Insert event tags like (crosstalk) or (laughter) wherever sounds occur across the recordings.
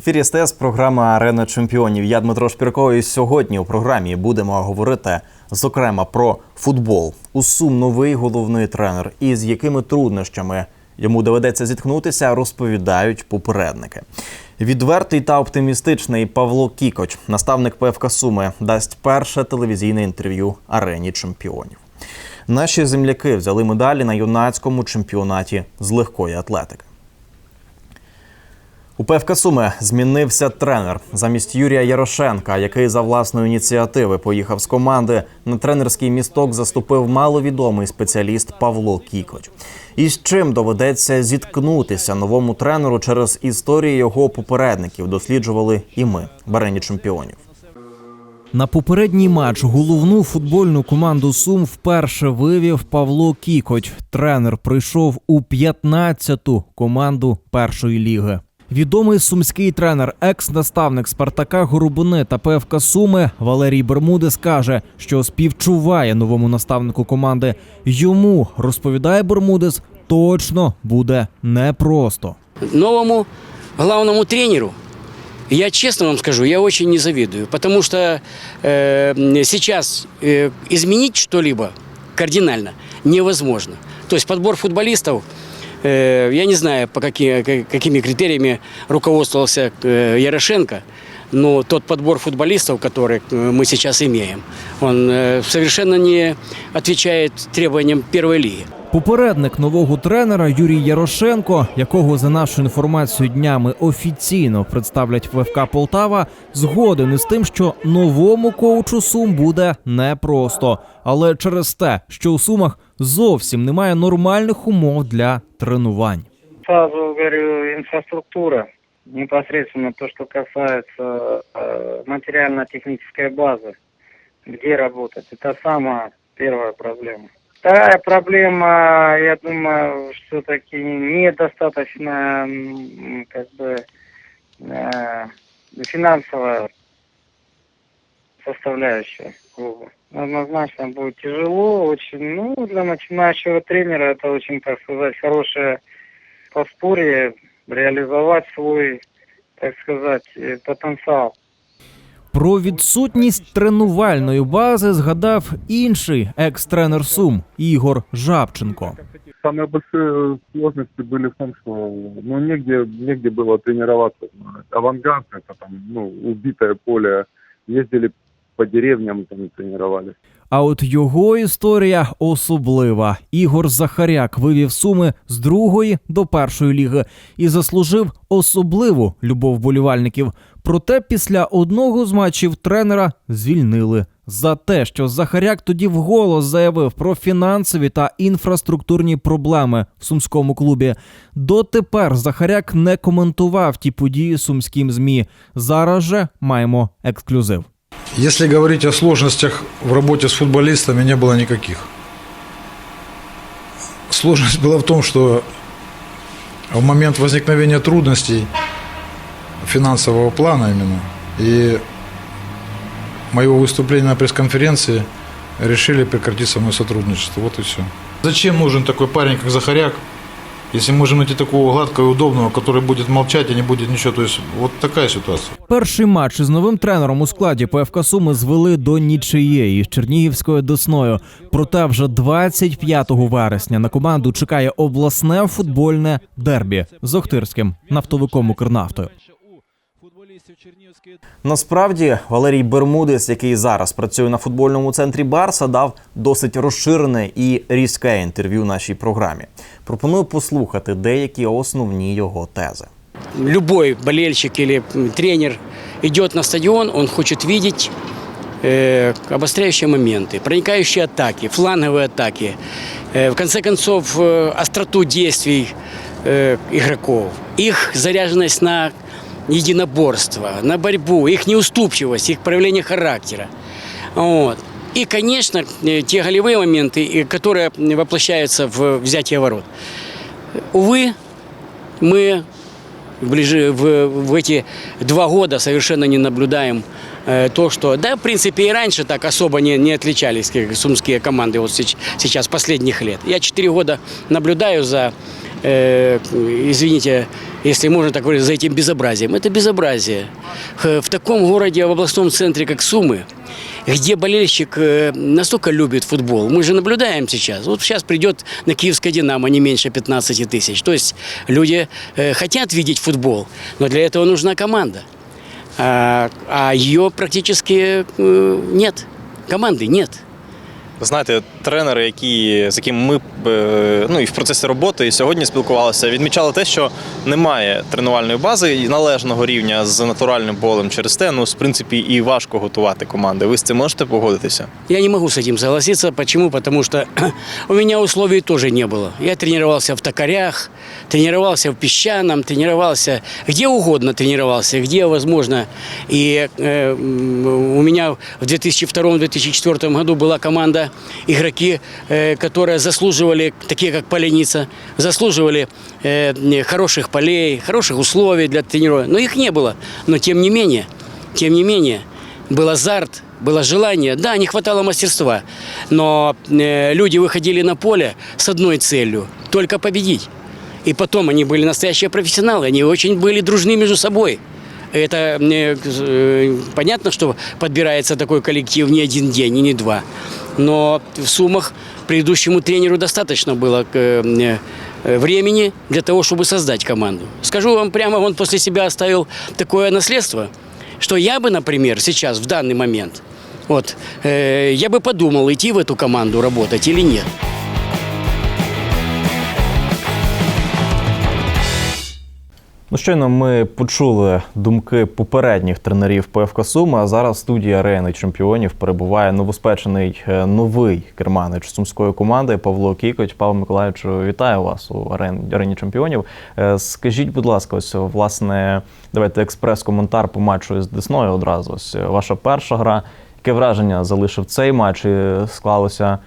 ефірі СТС програма Арена чемпіонів. Я Дмитро Шпірко. І сьогодні у програмі будемо говорити зокрема про футбол. У Сум новий головний тренер. І з якими труднощами йому доведеться зіткнутися, розповідають попередники. Відвертий та оптимістичний Павло Кікоч, наставник ПФК Суми, дасть перше телевізійне інтерв'ю арені чемпіонів. Наші земляки взяли медалі на юнацькому чемпіонаті з легкої атлетики. У ПФК Суми змінився тренер замість Юрія Ярошенка, який за власної ініціативи поїхав з команди. На тренерський місток заступив маловідомий спеціаліст Павло Кікоч. І з чим доведеться зіткнутися новому тренеру через історії його попередників, досліджували і ми в арені чемпіонів. На попередній матч головну футбольну команду Сум вперше вивів Павло Кікоть. Тренер прийшов у 15-ту команду першої ліги. Відомий сумський тренер, екс-наставник Спартака Горубуни та ПФК Суми Валерій Бермудес каже, що співчуває новому наставнику команди. Йому розповідає Бермудес, точно буде непросто. новому главному тренеру, я честно вам скажу, я очень не завидую, потому что э, сейчас э, изменить что-либо кардинально невозможно. То есть подбор футболистов, э, я не знаю, по каки- ка- какими критериями руководствовался э, Ярошенко, но тот подбор футболистов, который э, мы сейчас имеем, он э, совершенно не отвечает требованиям первой лиги. Попередник нового тренера Юрій Ярошенко, якого за нашу інформацію днями офіційно представлять ВФК Полтава, згоден із тим, що новому коучу Сум буде непросто, але через те, що у Сумах Зовсім немає нормальних умов для тренувань. Сразу говорю, инфраструктура, непосредственно то, что касается э, материально-технической базы, где работать, это самая первая проблема. Вторая проблема, я думаю, все-таки недостаточно как бы э, финансовая составляющая клуба. Однозначно будет тяжело, очень, ну, для начинающего тренера это очень, так сказать, хорошее подспорье реализовать свой, так сказать, э, потенциал. Про відсутність тренувальної бази згадав інший екс-тренер Сум Ігор Жабченко. Самые большие сложности были в том, что ну, негде, негде было тренироваться. Авангард, это там, ну, убитое поле. Ездили по деревням, там тренировались. А от його історія особлива. Ігор Захаряк вивів суми з другої до першої ліги і заслужив особливу любов болівальників. Проте після одного з матчів тренера звільнили за те, що Захаряк тоді вголос заявив про фінансові та інфраструктурні проблеми в сумському клубі. Дотепер Захаряк не коментував ті події сумським змі. Зараз же маємо ексклюзив. Если говорить о сложностях в работе с футболистами, не было никаких. Сложность была в том, что в момент возникновения трудностей финансового плана именно и моего выступления на пресс-конференции решили прекратить со мной сотрудничество. Вот и все. Зачем нужен такой парень, как Захаряк, если можем найти такого гладкого и удобного, который будет молчать и не будет ничего. То есть вот такая ситуация. Перший матч із новим тренером у складі ПФК Суми звели до нічиєї з Чернігівською Десною. Проте вже 25 вересня на команду чекає обласне футбольне дербі з Охтирським нафтовиком Укрнафтою. Насправді Валерій Бермудес, який зараз працює на футбольному центрі Барса, дав досить розширене і різке інтерв'ю нашій програмі. Пропоную послухати деякі основні його тези. любой болельщик или м, тренер идет на стадион, он хочет видеть э, обостряющие моменты, проникающие атаки, фланговые атаки, э, в конце концов э, остроту действий э, игроков, их заряженность на единоборство, на борьбу, их неуступчивость, их проявление характера. Вот. И, конечно, э, те голевые моменты, которые воплощаются в взятие ворот. Увы, мы ближе в, в эти два года совершенно не наблюдаем э, то, что, да, в принципе, и раньше так особо не, не отличались сумские команды вот сейчас, последних лет. Я четыре года наблюдаю за э, извините, если можно так говорить, за этим безобразием. Это безобразие. В таком городе, в областном центре, как Сумы, где болельщик э, настолько любит футбол, мы же наблюдаем сейчас. Вот сейчас придет на Киевское «Динамо» не меньше 15 тысяч. То есть люди э, хотят видеть футбол, но для этого нужна команда. А, а ее практически э, нет. Команды нет. Ви знаєте, тренери, які, з якими ми е, ну, і в процесі роботи, і сьогодні спілкувалися, відмічали те, що немає тренувальної бази і належного рівня з натуральним полем. Через те, ну, в принципі, і важко готувати команди. Ви з цим можете погодитися? Я не могу с этим согласиться. Почему? Потому что (clears throat) у меня условий тоже не было. Я тренировался в токарях, тренировался в песчаном, тренировался где угодно тренировался, где возможно. И э, м, у меня в 2002-2004 году была команда игроки, э, которые заслуживали, такие как Поляница, заслуживали э, хороших полей, хороших условий для тренировок. Но их не было. Но тем не менее, тем не менее, был азарт, было желание. Да, не хватало мастерства, но э, люди выходили на поле с одной целью – только победить. И потом они были настоящие профессионалы, они очень были дружны между собой. Это э, понятно, что подбирается такой коллектив не один день и не два. Но в Сумах предыдущему тренеру достаточно было э, э, времени для того, чтобы создать команду. Скажу вам прямо, он после себя оставил такое наследство, что я бы, например, сейчас, в данный момент, вот, э, я бы подумал, идти в эту команду работать или нет. Ну, щойно ми почули думки попередніх тренерів ПФК Суми, а зараз в студії арени чемпіонів перебуває новоспечений е, новий керманич сумської команди Павло Кікоть. Павло Миколаївичу, вітаю вас у арені, чемпіонів. Е, Скажіть, будь ласка, ось власне, давайте експрес-коментар по матчу з Десною одразу. Ось ваша перша гра. Яке враження залишив цей матч? І склалося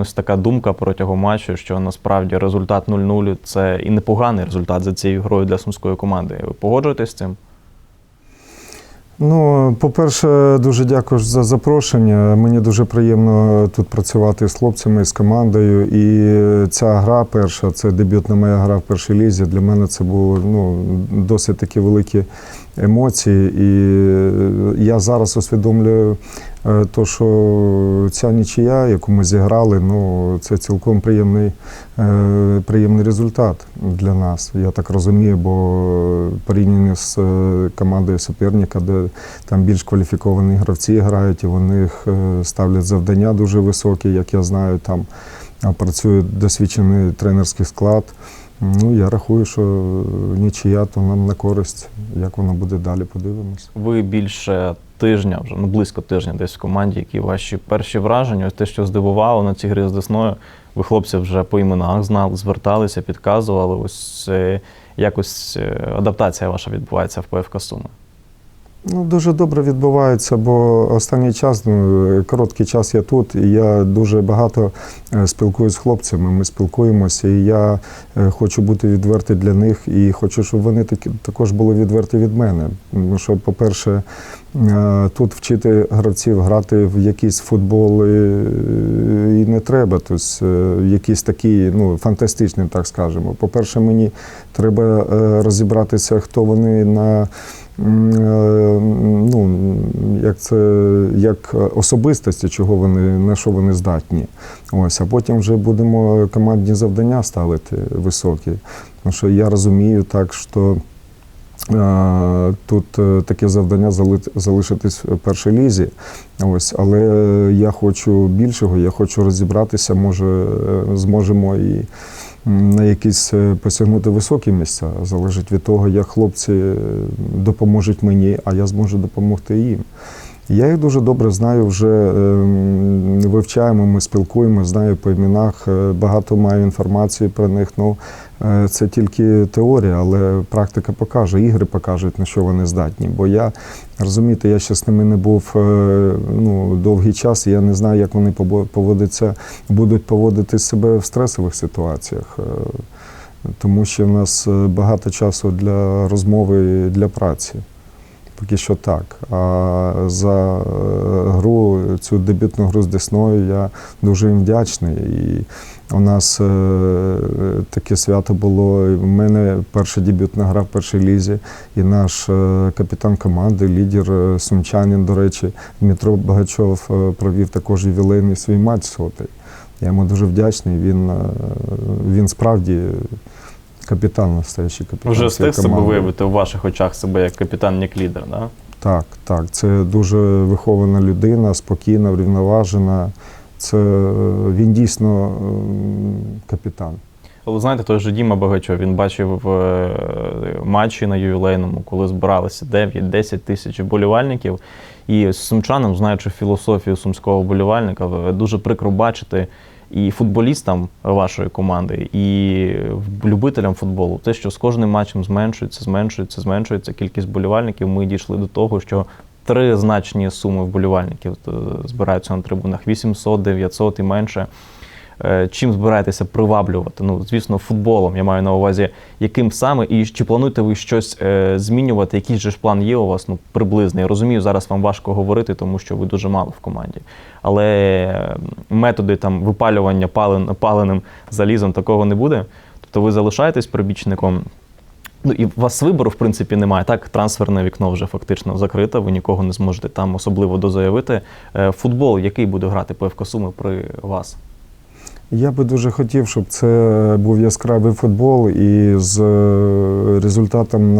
Ось така думка протягом матчу, що насправді результат 0-0 це і непоганий результат за цією грою для сумської команди. Ви погоджуєтесь з цим? Ну, по-перше, дуже дякую за запрошення. Мені дуже приємно тут працювати з хлопцями, з командою. І ця гра перша, це дебютна моя гра в першій лізі. Для мене це були ну, досить такі великі емоції. І я зараз усвідомлюю, е, то, що ця нічия, яку ми зіграли, ну, це цілком приємний, е, приємний результат для нас. Я так розумію, бо порівняно з е, командою суперника, де там більш кваліфіковані гравці грають, і вони е, ставлять завдання дуже високі, як я знаю, там працює досвідчений тренерський склад. Ну, я рахую, що нічия, то нам на користь. Як воно буде далі, подивимось. Ви більше тижня, вже ну близько тижня десь в команді, які ваші перші враження, ось те, що здивувало на ці гри з Десною. Ви хлопці вже по іменах знали, зверталися, підказували. Ось е, якось е, адаптація ваша відбувається в ПФК Суми. Ну, дуже добре відбувається, бо останній час, ну, короткий час я тут, і я дуже багато е, спілкуюся з хлопцями. Ми спілкуємося, і я е, хочу бути відвертий для них, і хочу, щоб вони такі також були відверті від мене. Тому що, по-перше, е, тут вчити гравців грати в якийсь футбол е, і не треба. Тобто, якийсь такий, ну, фантастичний, так скажемо. По-перше, мені треба розібратися, хто вони на ну, як це як особистості, чого вони на що вони здатні. Ось, а потім вже будемо командні завдання ставити високі. Тому що я розумію так, що. е, Тут е, таке завдання залишитись в першій лізі. Ось, але я хочу більшого, я хочу розібратися, може, е, зможемо і на якісь е, посягнути високі місця. Залежить від того, як хлопці е, допоможуть мені, а я зможу допомогти їм. Я їх дуже добре знаю, вже ем, вивчаємо, ми спілкуємося, знаю по іменах, е, багато маю інформації про них. Ну, е, це тільки теорія, але практика покаже, ігри покажуть, на що вони здатні. Бо я розумієте, я ще з ними не був е, ну, довгий час, і я не знаю, як вони поводяться, будуть поводити себе в стресових ситуаціях. Тому що в нас багато часу для розмови для праці. Поки що так. А за е, гру, цю дебютну гру з Десною я дуже їм вдячний. І у нас е, таке свято було. В мене перша дебютна гра в першій лізі, і наш е, капітан команди, лідер сумчанин, до речі, Дмитро Багачов провів також ювілейний свій матч сотий. Я йому дуже вдячний. Він, він справді капітан, настоящий капітан. Вже встиг себе виявити в ваших очах себе як капітан, як лідер, да? Так, так. Це дуже вихована людина, спокійна, врівноважена. Це е, він дійсно ем, капітан. Ви знаєте, той же Діма Багачов, він бачив е, матчі на ювілейному, коли збиралися 9-10 тисяч вболівальників. І з сумчанам, знаючи філософію сумського вболівальника, дуже прикро бачити і футболістам вашої команди, і любителям футболу, те, що з кожним матчем зменшується, зменшується, зменшується кількість болівальників. Ми дійшли до того, що три значні суми вболівальників е, збираються на трибунах: 800, 900 і менше. Е, Чим збираєтеся приваблювати? Ну, звісно, футболом. Я маю на увазі, яким саме, і чи плануєте ви щось е, змінювати? Який же ж план є у вас? Ну, приблизний. Я розумію, зараз вам важко говорити, тому що ви дуже мало в команді. Але методи там випалювання пален, паленим залізом такого не буде. Тобто ви залишаєтесь прибічником. Ну і у вас вибору, в принципі, немає. Так, трансферне вікно вже фактично закрите, ви нікого не зможете там особливо дозаявити. Е, Футбол, який буде грати ПФК Суми при вас? Я би дуже хотів, щоб це був яскравий футбол і з е, результатом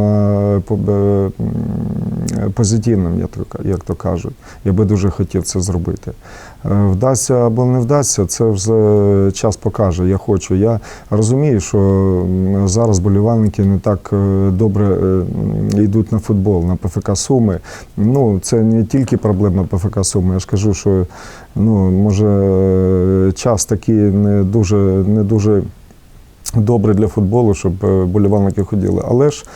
позитивним, як то, кажуть. Я би дуже хотів це зробити. Е, Вдасться або не вдасться, це вже час покаже. Я хочу. Я розумію, що зараз болівальники не так е, добре йдуть на футбол, на ПФК Суми. Ну, це не тільки проблема ПФК Суми. Я ж кажу, що ну, може час такий не дуже, не дуже добрий для футболу, щоб е, болівальники ходили. Але ж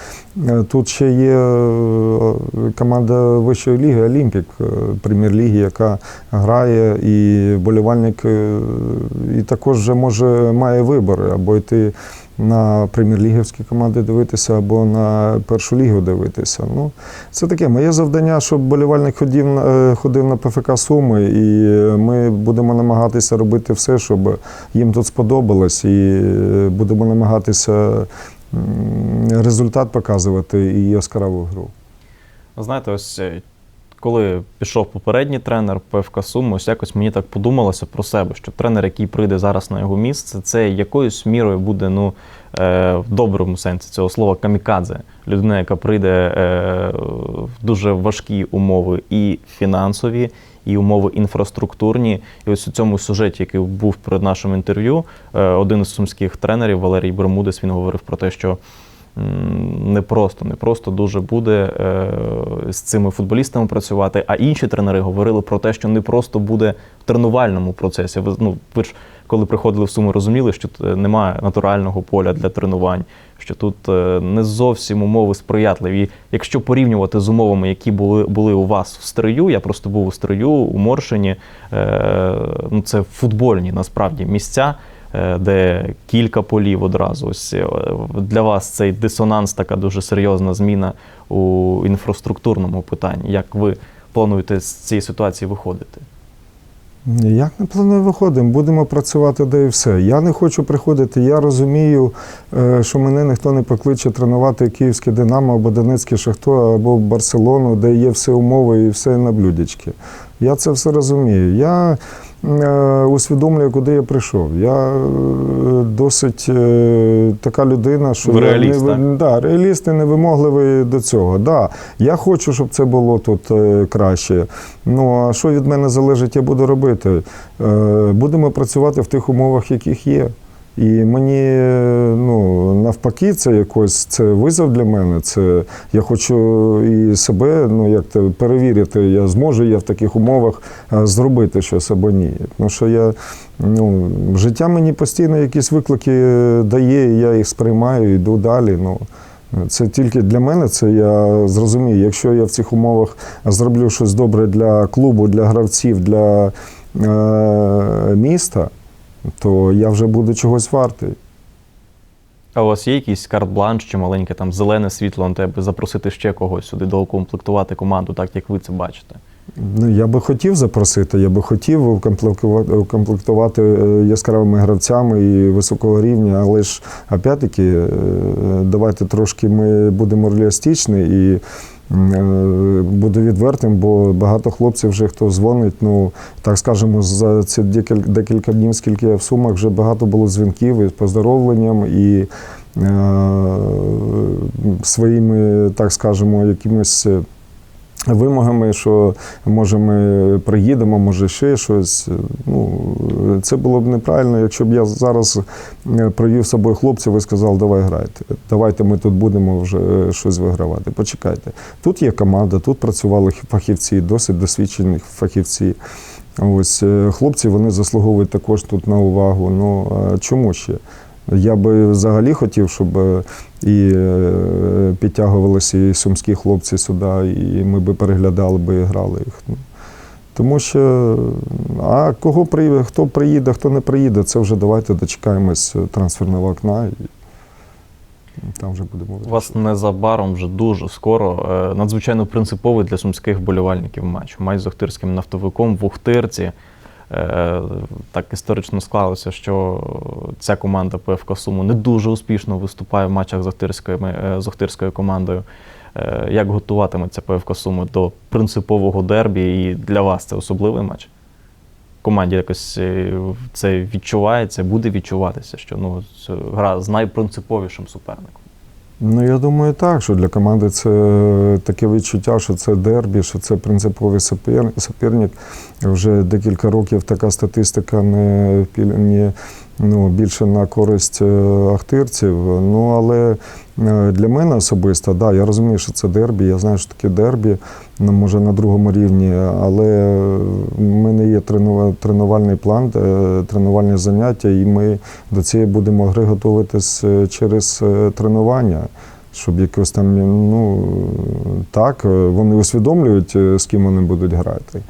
тут ще є е, команда вищої ліги Олімпік, е, прем'єр-ліги, яка грає, і болівальник е, і також вже може має вибори або йти. На прем'єр-лігівські команди дивитися або на першу лігу дивитися. Ну, це таке моє завдання, щоб болівальник ходив, е, ходив на ПФК Суми, і ми будемо намагатися робити все, щоб їм тут сподобалось, і е, будемо намагатися результат показувати і яскраву гру. Ви Знаєте, ось е, коли пішов попередній тренер ПФК Суми, ось якось мені так подумалося про себе, що тренер, який прийде зараз на його місце, це якоюсь мірою буде ну, е, в доброму сенсі цього слова камікадзе. Людина, яка прийде е, в дуже важкі умови і фінансові, і умови інфраструктурні. І ось у цьому сюжеті, який був перед нашим інтерв'ю, е, один із сумських тренерів Валерій Бермудес, він говорив про те, що не просто, не просто дуже буде е, з цими футболістами працювати. А інші тренери говорили про те, що не просто буде в тренувальному процесі. Ви, ну, ви ж коли приходили в Суми, розуміли, що е, немає натурального поля для тренувань, що тут е, не зовсім умови сприятливі. Якщо порівнювати з умовами, які були, були у вас в стрию, я просто був у стрию, у Моршині, ну це футбольні насправді місця де кілька полів одразу. Ось е, для вас цей дисонанс, така дуже серйозна зміна у інфраструктурному питанні. Як ви плануєте з цієї ситуації виходити? Як не планую виходимо, будемо працювати де і все. Я не хочу приходити. Я розумію, е, що мене ніхто не покличе тренувати київське Динамо або Донецьке Шахто або Барселону, де є всі умови і все на блюдечки. Я це все розумію. Я е, усвідомлюю, куди я прийшов. Я е, досить е, така людина, що я реаліст, не, так? Да, реаліст і невимогливий до цього. Да, я хочу, щоб це було тут е, краще. Ну а що від мене залежить, я буду робити. Е, будемо працювати в тих умовах, яких є. І мені ну, навпаки, це якось це визов для мене. Це я хочу і себе ну, як то перевірити, я зможу я в таких умовах е, зробити щось або ні. Тому що я ну, життя мені постійно якісь виклики е, дає, я їх сприймаю, йду далі. Ну, це тільки для мене, це я зрозумію. Якщо я в цих умовах зроблю щось добре для клубу, для гравців, для е, міста, то я вже буду чогось вартий. А у вас є якийсь карт-бланш чи маленьке там зелене світло на тебе запросити ще когось сюди, доукомплектувати команду, так як ви це бачите? Ну, я би хотів запросити, я би хотів укомплектувати, е, яскравими гравцями і високого рівня, але ж опять-таки, е, давайте трошки ми будемо реалістичні і буду відвертим, бо багато хлопців вже хто дзвонить. Ну так скажемо, за ці декілька, днів, скільки я в сумах, вже багато було дзвінків із поздоровленням і е, своїми, так скажемо, якимось. Вимогами, що може ми приїдемо, може ще щось. Ну, це було б неправильно, якщо б я зараз е, провів з собою хлопців і сказав, давай грайте, давайте ми тут будемо вже е, щось вигравати. Почекайте. Тут є команда, тут працювали фахівці, досить досвідчені фахівці. Ось е, хлопці вони заслуговують також тут на увагу. Ну чому ще? Я би взагалі хотів, щоб е, і е, підтягувалися і сумські хлопці сюди, і ми би переглядали би і грали їх. Ну, Тому що, а кого приїде, хто приїде, хто не приїде, це вже давайте дочекаємось трансферного окна і там вже будемо У вас незабаром вже дуже скоро е, надзвичайно принциповий для сумських вболівальників матч. Матч з Охтирським нафтовиком в Охтирці. Е, Так історично склалося, що ця команда ПФК Суму не дуже успішно виступає в матчах з Охтирською, е, з Охтирською командою. Е, Як готуватиметься ПФК Суми до принципового дербі? І для вас це особливий матч? Команді якось це відчувається, буде відчуватися, що ну, гра з найпринциповішим суперником. Ну, я думаю, так, що для команди це таке відчуття, що це дербі, що це принциповий супер- суперник. Вже декілька років така статистика не, не ну, більше на користь е, ахтирців. Ну, але е, для мене особисто, да, я розумію, що це дербі, я знаю, що таке дербі, ну, може на другому рівні, але в мене є тренува- тренувальний план, е, тренувальні заняття, і ми до цієї будемо гри готуватись е, через е, тренування. Щоб якось там, ну так, е, вони усвідомлюють, е, з ким вони будуть грати.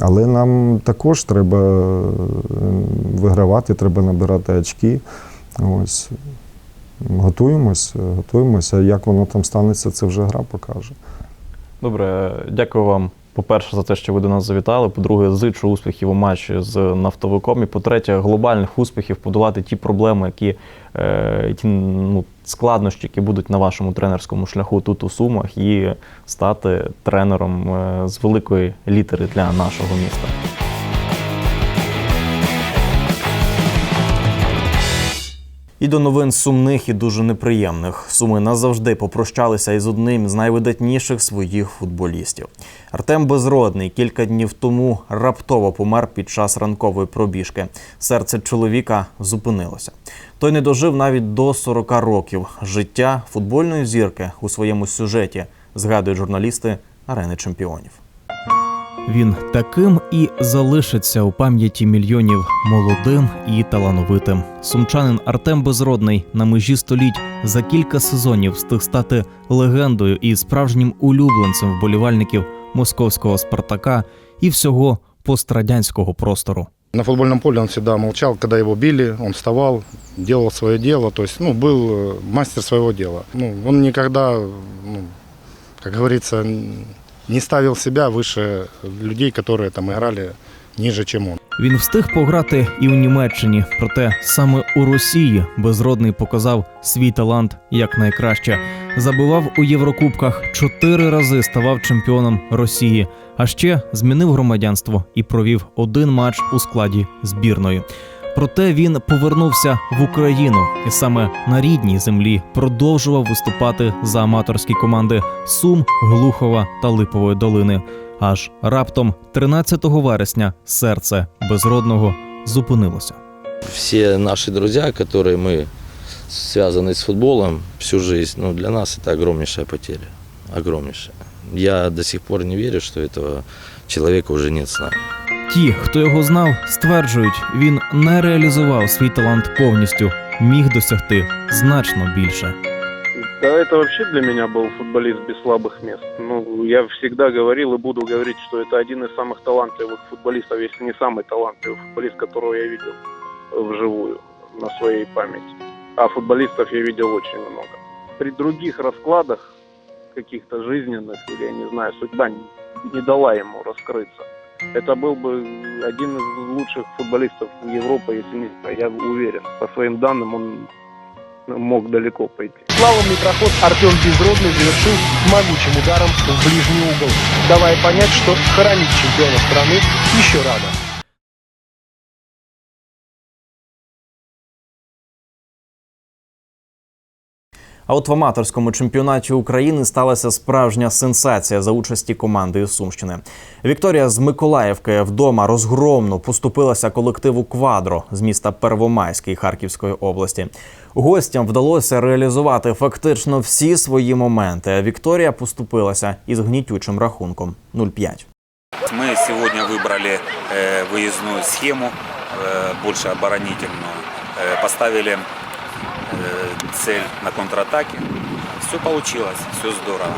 Але нам також треба е, вигравати, треба набирати очки. Ось. Готуємось, е, готуємося. Як воно там станеться, це вже гра покаже. Добре, дякую вам. По-перше, за те, що ви до нас завітали. По-друге, зичу успіхів у матчі з нафтовиком. І по-третє, глобальних успіхів подолати ті проблеми, які е, ті ну, складнощі, які будуть на вашому тренерському шляху тут у Сумах, і стати тренером е, з великої літери для нашого міста. І до новин сумних і дуже неприємних. Суми назавжди попрощалися із одним з найвидатніших своїх футболістів. Артем Безродний кілька днів тому раптово помер під час ранкової пробіжки. Серце чоловіка зупинилося. Той не дожив навіть до 40 років. Життя футбольної зірки у своєму сюжеті згадують журналісти арени чемпіонів. Він таким і залишиться у пам'яті мільйонів молодим і талановитим. Сумчанин Артем Безродний на межі століть за кілька сезонів встиг стати легендою і справжнім улюбленцем вболівальників московського Спартака і всього пострадянського простору. На футбольном поле он всегда молчал, когда его били, он вставал, делал свое дело, то есть, ну, был э, мастер своего дела. Ну, он никогда, ну, как говорится, н- не ставил себя выше людей, которые там играли ниже, чем он. Він встиг пограти і у Німеччині, проте саме у Росії безродний показав свій талант як найкраще. Забивав у Єврокубках чотири рази ставав чемпіоном Росії, а ще змінив громадянство і провів один матч у складі збірної. Проте він повернувся в Україну і саме на рідній землі продовжував виступати за аматорські команди Сум, Глухова та Липової долини. Аж раптом, 13 вересня, серце безродного зупинилося. все наши друзья, которые мы связаны с футболом всю жизнь, ну, для нас это огромнейшая потеря. Огромнейшая. Я до сих пор не верю, что этого человека уже нет с нами. Ті, хто його знав, стверджують, він не реалізував свій талант повністю, міг досягти значно більше. Да, это вообще для меня был футболист без слабых мест. Ну, я всегда говорил и буду говорить, что это один из самых талантливых футболистов, если не самый талантливый футболист, которого я видел вживую на своей памяти. а футболистов я видел очень много. При других раскладах, каких-то жизненных, или, я не знаю, судьба не, дала ему раскрыться. Это был бы один из лучших футболистов Европы, если не я уверен. По своим данным, он мог далеко пойти. Слаломный проход Артем Безродный завершил могучим ударом в ближний угол, давая понять, что хоронить чемпиона страны еще рано. А от в аматорському чемпіонаті України сталася справжня сенсація за участі команди із Сумщини. Вікторія з Миколаївки вдома розгромно поступилася колективу Квадро з міста Первомайський Харківської області. Гостям вдалося реалізувати фактично всі свої моменти. а Вікторія поступилася із гнітючим рахунком 0-5. Мы сегодня выбрали э, выездную схему, э, больше оборонительную. Э, поставили э, цель на контратаке. Все получилось, все здорово.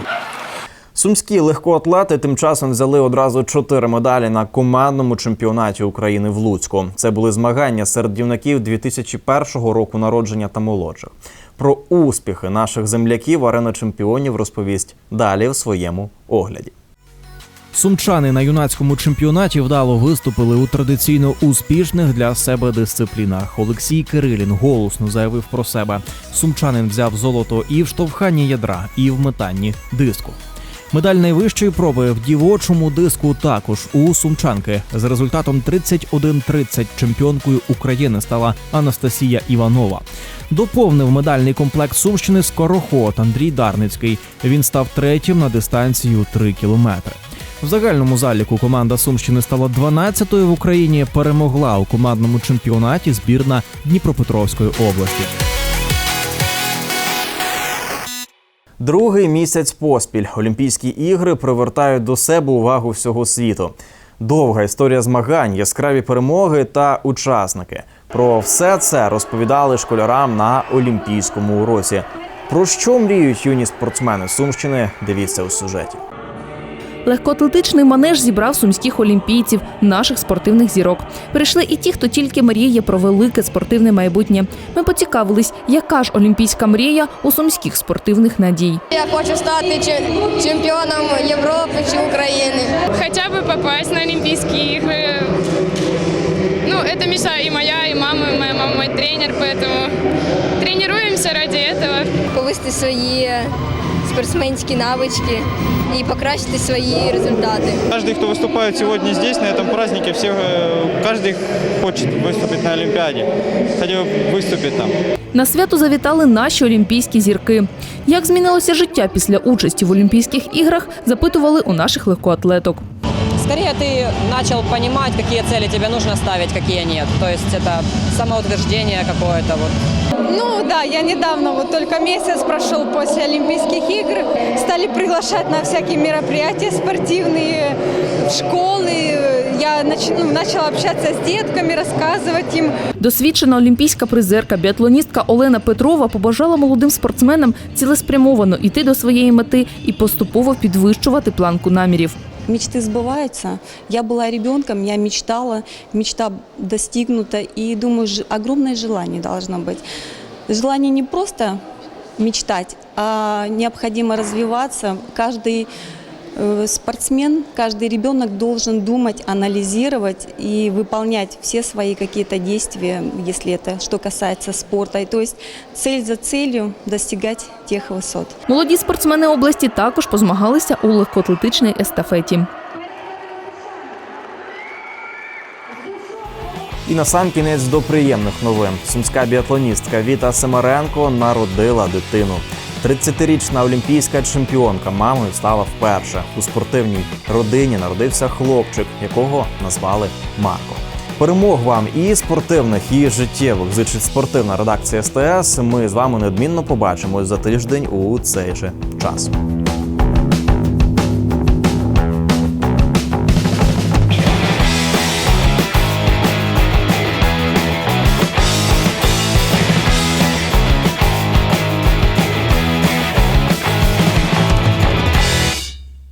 Сумські легкоатлети тим часом взяли одразу чотири медалі на командному чемпіонаті України в Луцьку. Це були змагання серед юнаків 2001 року народження та молодших. Про успіхи наших земляків арена чемпіонів розповість далі в своєму огляді. Сумчани на юнацькому чемпіонаті вдало виступили у традиційно успішних для себе дисциплінах. Олексій Кирилін голосно заявив про себе. Сумчанин взяв золото і в штовханні ядра, і в метанні диску. Медаль найвищої проби в дівочому диску також у сумчанки. з результатом 31-30 чемпіонкою України стала Анастасія Іванова. Доповнив медальний комплект Сумщини скороход Андрій Дарницький. Він став третім на дистанцію 3 кілометри. В загальному заліку команда Сумщини стала 12-ю в Україні. Перемогла у командному чемпіонаті збірна Дніпропетровської області. Другий місяць поспіль Олімпійські ігри привертають до себе увагу всього світу. Довга історія змагань, яскраві перемоги та учасники. Про все це розповідали школярам на Олімпійському уроці. Про що мріють юні спортсмени Сумщини? Дивіться у сюжеті. Легкоатлетичний манеж зібрав сумських олімпійців, наших спортивних зірок. Прийшли і ті, хто тільки мріє про велике спортивне майбутнє. Ми поцікавились, яка ж олімпійська мрія у сумських спортивних надій. Я хочу стати чем- чемпіоном Європи чи України. хотя бы попасть на Олимпийские игры. Ну, это мечта и моя, и мамы, моя мама мой тренер, поэтому тренируемся ради этого. Повисти свої спортсменські навички і покращити свої результати. Каждый, кто выступает сегодня здесь, на этом празднике, все, э, каждый хочет выступить на Олимпиаде, хотя бы выступить там. На свято завітали наші олімпійські зірки. Як змінилося життя після участі в Олімпійських іграх, запитували у наших легкоатлеток. Скорее ты начал понимать, какие цели тебе нужно ставить, какие нет. То есть это самоутверждение какое-то. Вот. Ну да, я недавно, вот только месяц прошел после Олимпийских игр, стали приглашать на всякие мероприятия спортивные, в школы. Я нач- ну, начала общаться с детками, рассказывать им. Досвідчена олімпійська призерка, біатлоністка Олена Петрова побажала молодим спортсменам цілеспрямовано йти до своєї мети і поступово підвищувати планку намірів. Мечты сбываются. Я была ребенком, я мечтала, мечта достигнута, и думаю, ж- огромное желание должно быть. Желание не просто мечтать, а необходимо развиваться. Каждый э, спортсмен, каждый ребенок должен думать, анализировать и выполнять все свои какие-то действия, если это что касается спорта. И то есть цель за целью достигать тех высот. Молоді спортсмени області також позмагалися у легкоатлетичній естафеті. І на сам кінець до приємних новин. Сумська біатлоністка Віта Семеренко народила дитину. 30-річна олімпійська чемпіонка мамою стала вперше. У спортивній родині народився хлопчик, якого назвали Марко. Перемог вам і спортивних, і життєвих зичить спортивна редакція СТС. Ми з вами неодмінно побачимось за тиждень у цей же час.